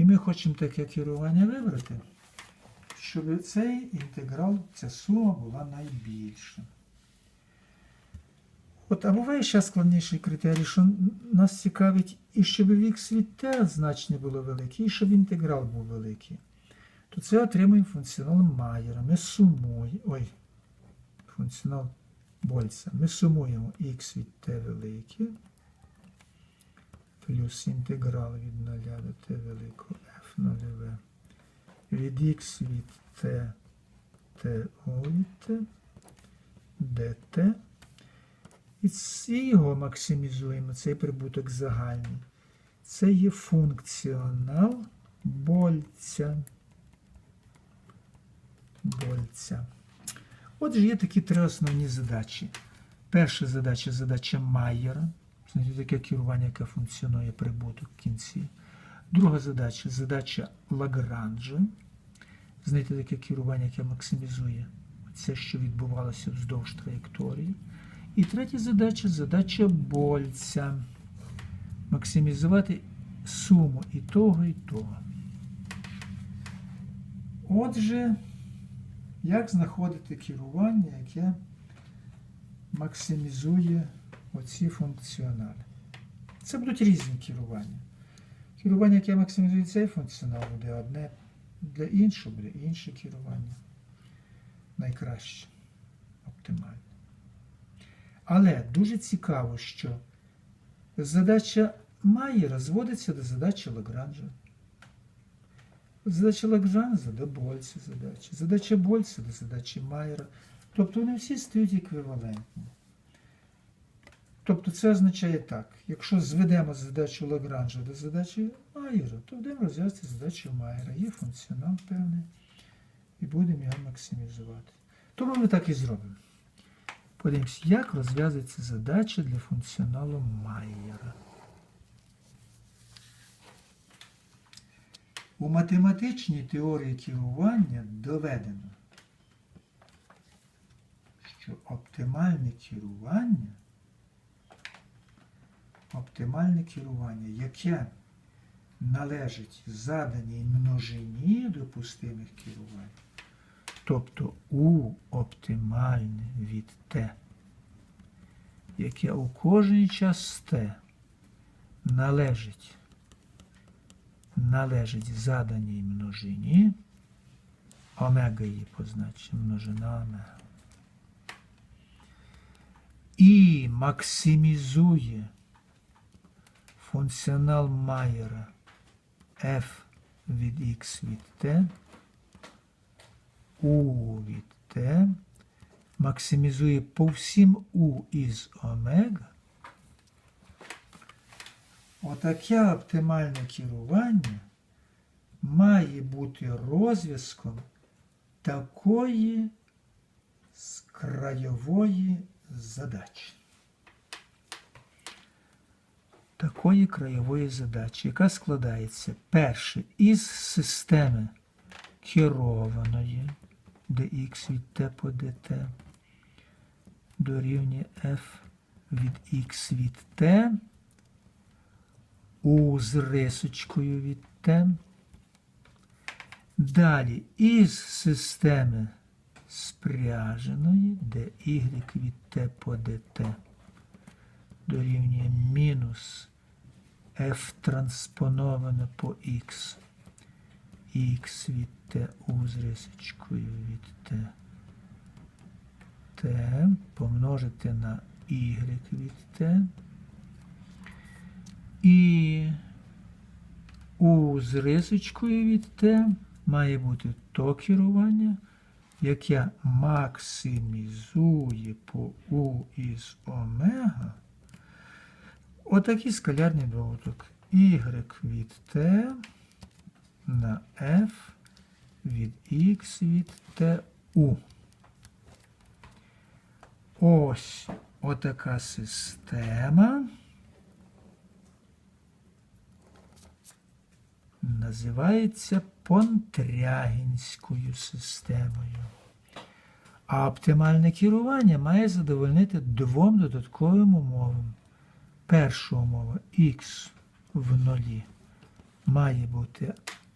І ми хочемо таке керування вибрати, щоб цей інтеграл, ця сума була найбільша. От, а буває ще складніший критерій, що нас цікавить і щоб х від t значення було велике, і щоб інтеграл був великий. То це отримуємо функціонал Майера. Ми сумуємо. Ой, функціонал Больца. Ми сумуємо х від t велике плюс інтеграл від 0 до t великого f нульове від х від t t від t dt. І його максимізуємо, цей прибуток загальний. Це є функціонал Больця. Больця. Отже, є такі три основні задачі. Перша задача задача Майєра. Знаєте, таке керування, яке функціонує прибуток в кінці. Друга задача задача Лагранжа. Знайти таке керування, яке максимізує це, що відбувалося вздовж траєкторії. І третя задача задача Больця. Максимізувати суму і того, і того. Отже, як знаходити керування, яке максимізує оці функціонали? Це будуть різні керування. Керування, яке максимізує цей функціонал, буде одне, для іншого буде інше керування. Найкраще, оптимальне. Але дуже цікаво, що задача Майєра зводиться до задачі Лагранжа. Задача Лагранжа до Больця задачі. Задача Больця до задачі Майєра. Тобто вони всі стають еквівалентні. Тобто це означає так, якщо зведемо задачу Лагранжа до задачі Майєра, то будемо розв'язати задачу Майєра. Є функціонал певний, і будемо його максимізувати. Тому ми так і зробимо. Подивимось, як розв'язується задача для функціоналу Майєра. У математичній теорії керування доведено, що оптимальне керування, оптимальне керування, яке належить заданій множині допустимих керувань, тобто у оптимальне від Т, яке у кожний час належить, належить заданій множині, омега її позначимо, множина омега, і максимізує функціонал Майера f від x від t, у від t максимізує по всім у із омега, отаке оптимальне керування має бути розв'язком такої з краєвої задачі. Такої краєвої задачі, яка складається перше із системи керованої dx від t по dt дорівнює f від x від t у з рисочкою від t. Далі із системи спряженої dy від t по dt дорівнює мінус f транспоновано по x x від t у з рисочкою від t t помножити на y від t і у з від t має бути то керування, яке максимізує по u із омега отакий скалярний доводок y від t на f від x від tu. Ось отака система. Називається Понтрягінською системою. А оптимальне керування має задовольнити двом додатковим умовам. Перша умова х в нулі має бути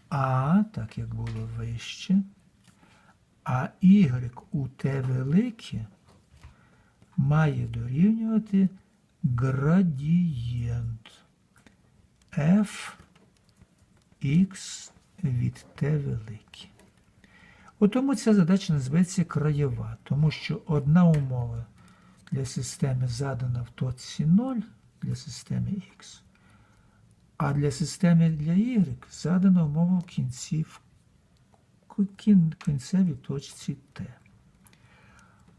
А, так як було вище, а y у t велике має дорівнювати градієнт f x від t велике. Тому ця задача називається краєва, тому що одна умова для системи задана в точці 0 для системи x, а для системи для y задана умова в кінці в кінцевій точці t.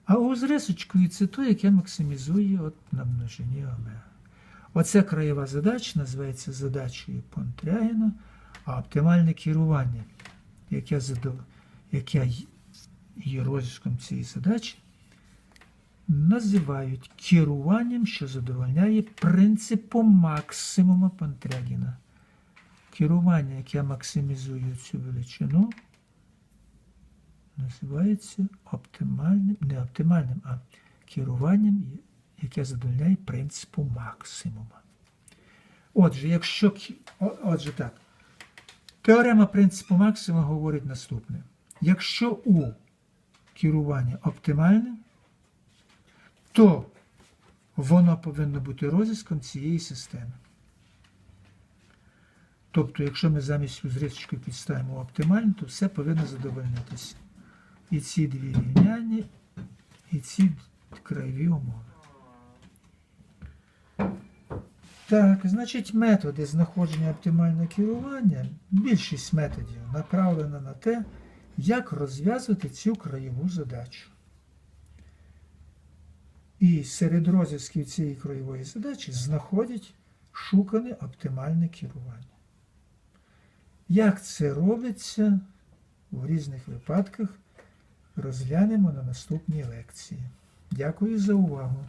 А у з рисочкою це то, яке максимізує от на множині омега. Оця краєва задача називається задачею Понтрягіна, а оптимальне керування, яке, задов... яке є розв'язком цієї задачі, називають керуванням, що задовольняє принципом максимума Понтрягіна. Керування, яке максимізує цю величину, називається оптимальним, не оптимальним, а керуванням, яке задовольняє принципу максимума. Отже, якщо отже так, теорема принципу максимума говорить наступне. Якщо у керування оптимальне, то воно повинно бути розв'язком цієї системи. Тобто, якщо ми замість рисочкою підставимо оптимально, то все повинно задовольнитися. І ці дві рівняння, і ці краєві умови. Так, значить, методи знаходження оптимального керування, більшість методів направлена на те, як розв'язувати цю краєву задачу. І серед розв'язків цієї краєвої задачі знаходять шукане оптимальне керування. Як це робиться в різних випадках, розглянемо на наступній лекції. Дякую за увагу.